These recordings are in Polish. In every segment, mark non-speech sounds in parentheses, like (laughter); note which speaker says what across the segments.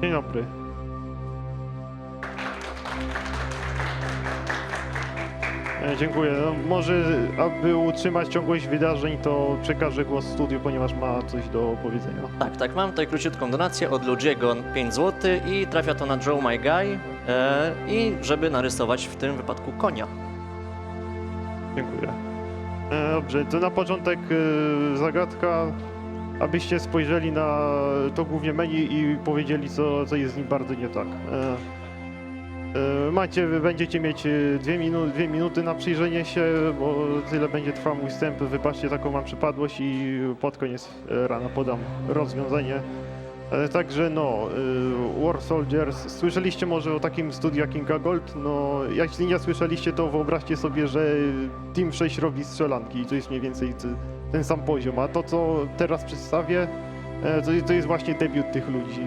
Speaker 1: Dzień dobry. E, Dziękuję. No, może, aby utrzymać ciągłość wydarzeń, to przekażę głos studiu, ponieważ ma coś do powiedzenia.
Speaker 2: Tak, tak, mam tutaj króciutką donację od Ludziego 5 zł i trafia to na Joe My Guy e, i żeby narysować w tym wypadku konia.
Speaker 1: Dziękuję. E, Dobrze, to na początek e, zagadka, abyście spojrzeli na to głównie menu i powiedzieli, co, co jest z nim bardzo nie tak. E, e, Macie, będziecie mieć e, dwie, minu dwie minuty na przyjrzenie się, bo tyle będzie trwał mój wstęp. Wybaczcie, taką mam przypadłość i pod koniec rana podam rozwiązanie. E, Także no, y, War Soldiers, słyszeliście może o takim studiu jak Gold? No, jeśli nie słyszeliście, to wyobraźcie sobie, że Team 6 robi strzelanki i to jest mniej więcej ten sam poziom. A to, co teraz przedstawię, e, to, jest właśnie debiut tych ludzi,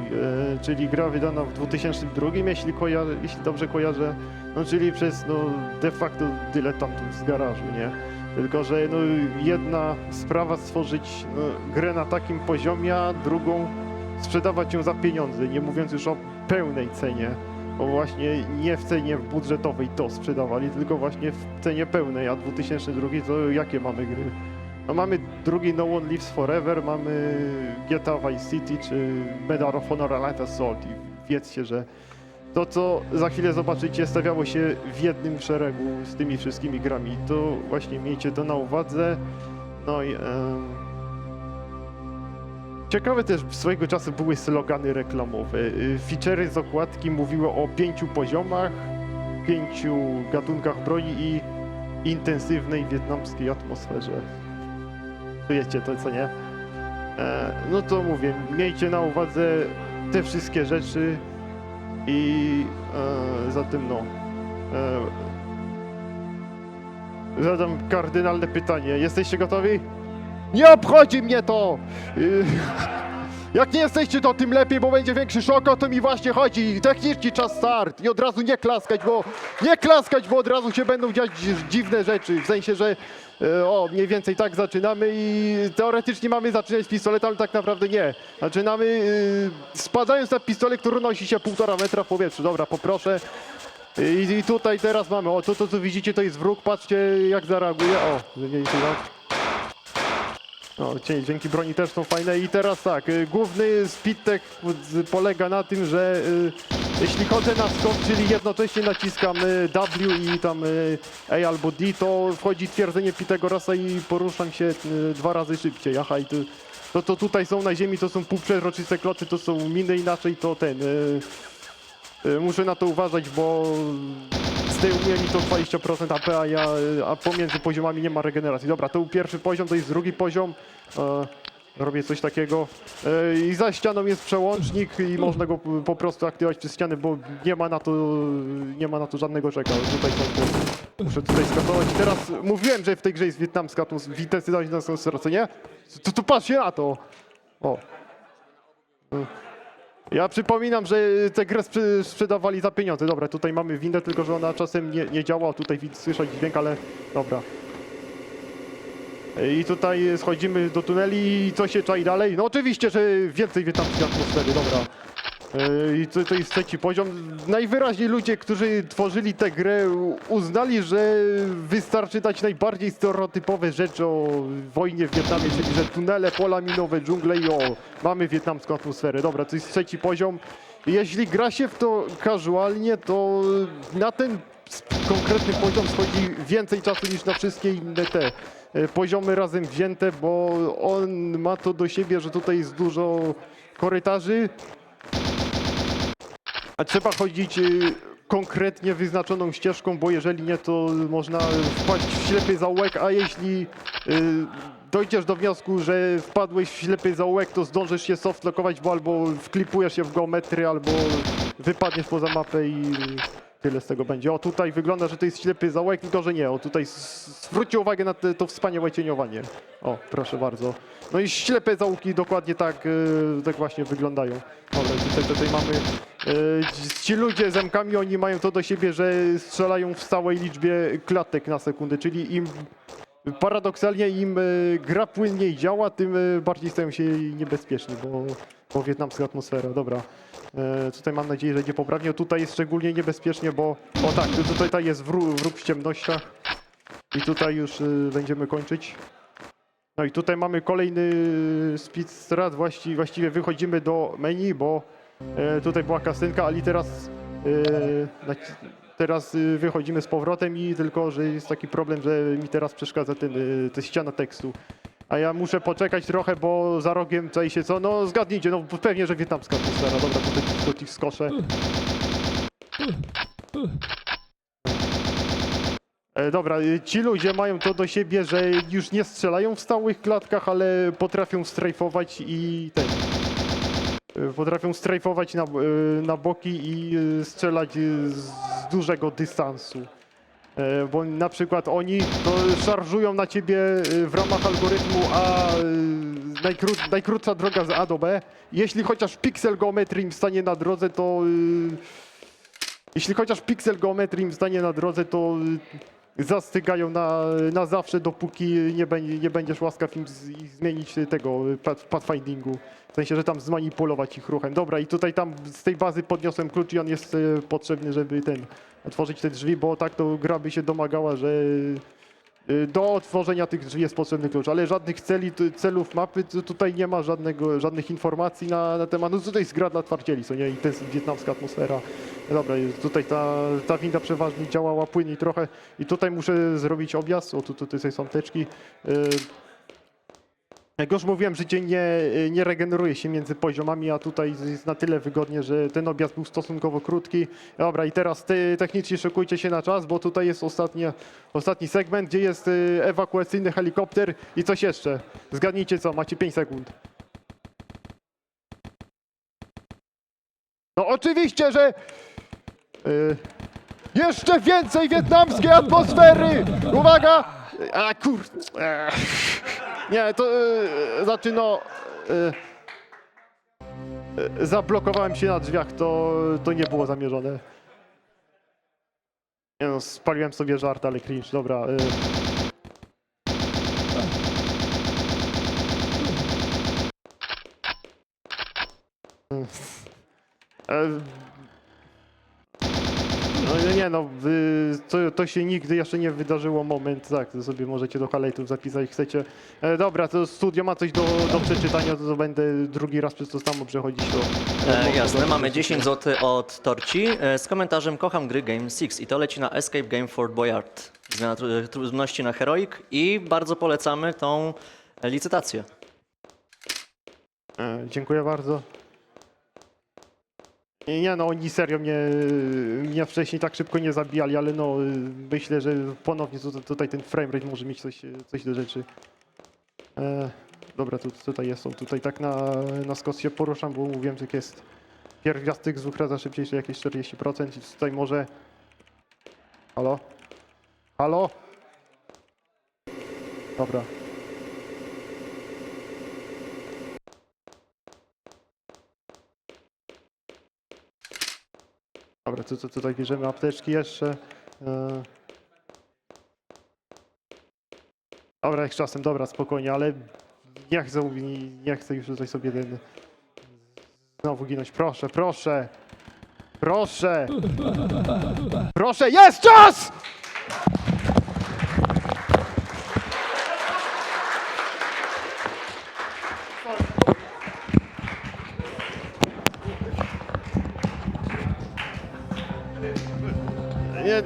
Speaker 1: e, czyli gra wydana w 2002, jeśli, koja- jeśli dobrze kojarzę, no czyli przez no, de facto dyletantów z garażu, nie? Tylko, że no, jedna sprawa stworzyć no, grę na takim poziomie, a drugą sprzedawać ją za pieniądze, nie mówiąc już o pełnej cenie, bo właśnie nie w cenie budżetowej to sprzedawali, tylko właśnie w cenie pełnej, a 2002 to jakie mamy gry? No mamy drugi No One Lives Forever, mamy GTA Vice City czy Medal of Honor Allied Assault i wiedzcie, że to co za chwilę zobaczycie stawiało się w jednym szeregu z tymi wszystkimi grami, to właśnie miejcie to na uwadze, no i... Em, Ciekawe też swojego czasu były slogany reklamowe. Y, Feature'y z okładki mówiły o pięciu poziomach, pięciu gatunkach broni i intensywnej wietnamskiej atmosferze. Czujecie to, co nie? E, no to mówię, miejcie na uwadze te wszystkie rzeczy i e, zatem no. E, zadam kardynalne pytanie. Jesteście gotowi? Nie obchodzi mnie to! Y, (laughs) Jak nie jesteście, to tym lepiej, bo będzie większy szok, o to mi właśnie chodzi. Techniczny czas start i od razu nie klaskać, bo nie klaskać, bo od razu się będą dziać dzi- dziwne rzeczy. W sensie, że e, o, mniej więcej tak zaczynamy i teoretycznie mamy zaczynać z pistoletu, ale tak naprawdę nie. Zaczynamy y, spadając na pistolet, który nosi się półtora metra w powietrzu. Dobra, poproszę. I, I tutaj teraz mamy, o to, to co widzicie to jest wróg, patrzcie jak zareaguje. O, mniej więcej tak. No, dzięki broni też są fajne. I teraz tak, y, główny speedtech polega na tym, że y, jeśli chodzę na skok, czyli jednocześnie naciskam y, W i tam A albo D, to wchodzi twierdzenie Pitagorasa i poruszam się dwa razy szybciej. Aha, i to, to, to tutaj są na ziemi, to są półprzezroczyste klocze, to są miny inaczej, to ten... Muszę na to uważać, bo zdejmuje mi to 20% AP, a, ja, a pomiędzy poziomami nie ma regeneracji. Dobra, to był pierwszy poziom, to jest drugi poziom. E, robię coś takiego. E, I za ścianą jest przełącznik i można go po prostu aktywować przez ścianę, bo nie ma na to, nie ma na to żadnego czeka. Tutaj te, muszę tutaj skasować. Teraz mówiłem, że w tej grze jest wietnamska intensywność atmosfera, co nie? To, to patrzcie na to! O. Ja przypominam, że tę grę sprzedawali za pieniądze. Dobra, tutaj mamy windę, tylko że ona czasem nie, nie działa. Tutaj widz- słyszeć dźwięk, ale dobra. I tutaj schodzimy do tuneli i co się czai dalej? No oczywiście, że więcej wietnamskiej atmosfery, dobra. Yy, I to, to jest trzeci poziom. Najwyraźniej ludzie, którzy tworzyli tę grę uznali, że wystarczy dać najbardziej stereotypowe rzeczy o wojnie w Wietnamie, czyli że tunele, pola minowe, dżungle i o, mamy wietnamską atmosferę. Dobra, to jest trzeci poziom. Jeśli gra się w to casualnie, to na ten konkretny poziom schodzi więcej czasu niż na wszystkie inne te e, poziomy razem wzięte, bo on ma to do siebie, że tutaj jest dużo korytarzy, a trzeba chodzić y, konkretnie wyznaczoną ścieżką, bo jeżeli nie, to można wpaść w ślepy zaułek, a jeśli y, dojdziesz do wniosku, że wpadłeś w ślepy zaułek, to zdążysz się softlockować, bo albo wklipujesz się w geometry, albo wypadniesz poza mapę i tyle z tego będzie. O, tutaj wygląda, że to jest ślepy zaułek, tylko że nie. O, tutaj zwróćcie uwagę na te, to wspaniałe cieniowanie. O, proszę bardzo. No i ślepe zaułki dokładnie tak, y, tak właśnie wyglądają. Dobra, tutaj, tutaj mamy ci- ci ludzie z MKami, oni mają to do siebie, że strzelają w stałej liczbie klatek na sekundę, czyli im paradoksalnie im e, gra płynniej działa, tym e, bardziej stają się niebezpieczni, bo, bo wietnamska atmosfera, dobra. E, tutaj mam nadzieję, że idzie poprawnie. Tutaj jest szczególnie niebezpiecznie, bo... O tak, tu- tutaj jest wró- wróg w ciemnościach. I tutaj już y, będziemy kończyć. No i tutaj mamy kolejny speed strat. Właści, właściwie wychodzimy do menu, bo e, tutaj była kastynka, ale teraz, e, teraz y, wychodzimy z powrotem i tylko, że jest taki problem, że mi teraz przeszkadza ten, ta ściana tekstu. A ja muszę poczekać trochę, bo za rogiem czai się co? No zgadnijcie, no pewnie, że wietnamska atmosfera. Dobra, tylko tych skoszę. E, dobra, ci ludzie mają to do siebie, że już nie strzelają w stałych klatkach, ale potrafią strajfować i ten. Y, Potrafią strajfować na, y, na boki i y, strzelać z dużego dystansu. E, Bo na przykład oni to szarżują na ciebie w ramach algorytmu A najkró, najkrótsza droga z A do B. Jeśli chociaż piksel geometrii im stanie na drodze, to jeśli chociaż piksel geometrii im stanie na drodze, to zastygają na, na zawsze, dopóki nie, będzie, nie będziesz łaskaw im z, ich zmienić tego path- pathfindingu. W sensie, że tam zmanipulować ich ruchem. Dobra, i tutaj tam z tej bazy podniosłem klucz i on jest y, potrzebny, żeby ten otworzyć te drzwi, bo tak to gra by się domagała, że do otworzenia tych drzwi jest potrzebny klucz, ale żadnych celi, celów mapy tu- tutaj nie ma żadnego, żadnych informacji na, na temat. No tutaj jest gra dla twardzieli, co nie? I jest wietnamska atmosfera. Dobra, tutaj ta, ta winda przeważnie działała płynniej trochę i tutaj muszę zrobić objazd. O, tu, tu, tutaj są teczki. Jak już mówiłem, życie nie, nie regeneruje się między poziomami, a tutaj jest na tyle wygodnie, że ten objazd był stosunkowo krótki. Dobra, i teraz ty, technicznie szykujcie się na czas, bo tutaj jest ostatni segment, gdzie jest y, ewakuacyjny helikopter i coś jeszcze. Zgadnijcie co, macie 5 sekund. No oczywiście, że y, jeszcze więcej wietnamskiej atmosfery! Uwaga! A kur... Ech. Nie, to y, znaczy no... Y, y, zablokowałem się na drzwiach, to, to nie było zamierzone. Nie no, spaliłem sobie żart, ale cringe, dobra. Y. E, No nie, nie no, y, to, to się nigdy jeszcze nie wydarzyło moment, tak, to sobie możecie do halejtów zapisać, chcecie. E, dobra, to studio ma coś do, do przeczytania, to, to będę drugi raz przez to samo przechodzić to.
Speaker 2: E, jasne, mamy 10 zł od Torci e, z komentarzem Kocham gry Game 6 i to leci na Escape Game Fort Boyard. Zmiana tru- trudności na Heroic i bardzo polecamy tą licytację.
Speaker 1: E, dziękuję bardzo. Nie, nie no, oni serio mnie, mnie wcześniej tak szybko nie zabijali, ale no myślę, że ponownie tu, tutaj ten framerate może mieć coś, coś do rzeczy. E, dobra, tu, tutaj jest, o, tutaj tak na, na skos się poruszam, bo mówiłem, że jest pierwiastek z dwóch razy szybciejszy, jakieś 40% i tutaj może... Halo? Halo? Dobra. Dobra, tu, tu, tutaj bierzemy apteczki jeszcze. E... Dobra, jak czasem, dobra, spokojnie, ale nie chcę, nie chcę już tutaj sobie ten... Znowu ginąć, proszę, proszę! Proszę! (laughs) Proszę, jest czas!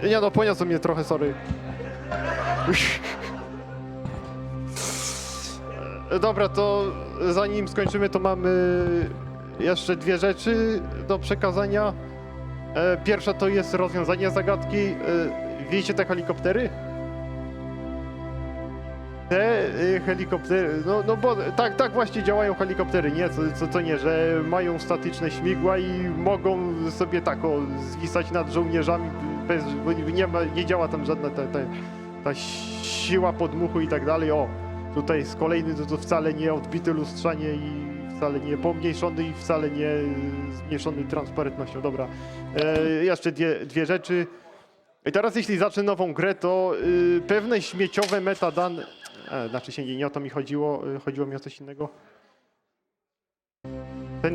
Speaker 1: Nie, no, poniosło mnie trochę, sorry. E, Dobra, to zanim skończymy, to mamy jeszcze dwie rzeczy do przekazania. E, Pierwsza to jest rozwiązanie zagadki. E, Widzicie te helikoptery? Te y, helikoptery, no, no bo tak, tak właśnie działają helikoptery, nie? Co, co, co nie, że mają statyczne śmigła i mogą sobie tak o, zwisać nad żołnierzami, bez, nie, ma, nie działa tam żadna ta, ta, ta siła podmuchu i tak dalej. O, tutaj jest kolejny, to, to wcale nie odbity lustrzanie i wcale nie pomniejszony i wcale nie zmniejszony transparentnością. Dobra, e, jeszcze dwie, dwie rzeczy. I teraz jeśli zacznę nową grę, to y, pewne śmieciowe metadane... E, znaczy się nie, nie o to mi chodziło, y, chodziło mi o coś innego. Ten...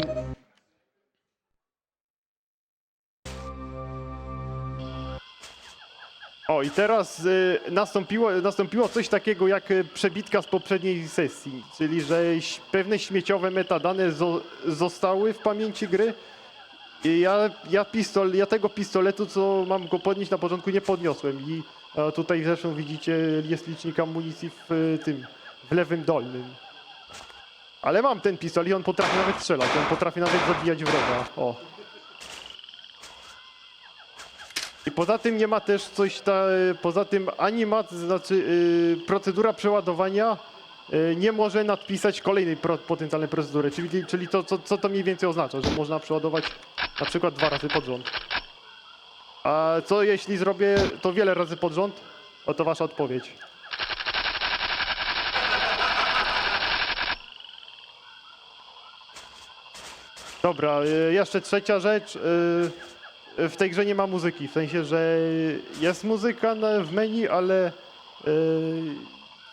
Speaker 1: No i teraz y, nastąpiło, nastąpiło coś takiego jak y, przebitka z poprzedniej sesji, czyli że pewne śmieciowe metadane zo, zostały w pamięci gry. I ja, ja, pistol, ja tego pistoletu, co mam go podnieść na początku, nie podniosłem. I e, tutaj zresztą widzicie, jest licznik amunicji w y, tym, w lewym dolnym. Ale mam ten pistolet i on potrafi nawet strzelać, on potrafi nawet zabijać wroga. O. I poza tym nie ma też coś, ta, poza tym animat, znaczy yy, procedura przeładowania yy, nie może nadpisać kolejnej pro, potencjalnej procedury, czyli, czyli to, co, co to mniej więcej oznacza, że można przeładować na przykład dwa razy pod rząd. A co jeśli zrobię to wiele razy pod rząd? Oto wasza odpowiedź. Dobra, y, jeszcze trzecia rzecz. y, W tej grze nie ma muzyki, w sensie, że jest muzyka na, w menu, ale y,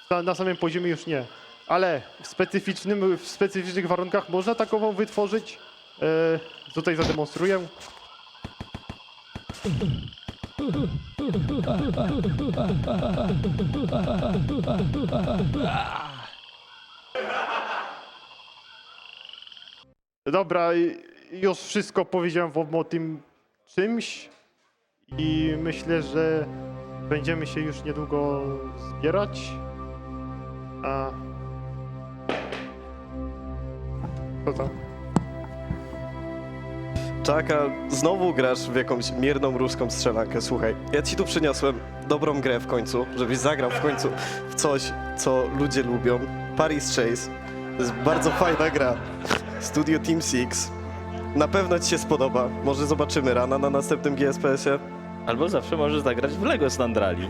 Speaker 1: na, na samym poziomie już nie. Ale w, specyficznym, w specyficznych warunkach można takową wytworzyć. Y, Tutaj zademonstruję. Dobra, już wszystko powiedziałem wam o tym czymś i myślę, że będziemy się już niedługo zbierać. A... Co tam?
Speaker 3: Czaka, znowu grasz w jakąś mierną ruską strzelankę. Słuchaj, ja ci tu przyniosłem dobrą grę w końcu, żebyś zagrał w końcu w coś, co ludzie lubią. Paris Chase. To jest bardzo fajna gra. Studio Team Six. Na pewno ci się spodoba. Może zobaczymy rana na następnym GSPS-ie.
Speaker 4: Albo zawsze możesz zagrać w Lego Stand Rally.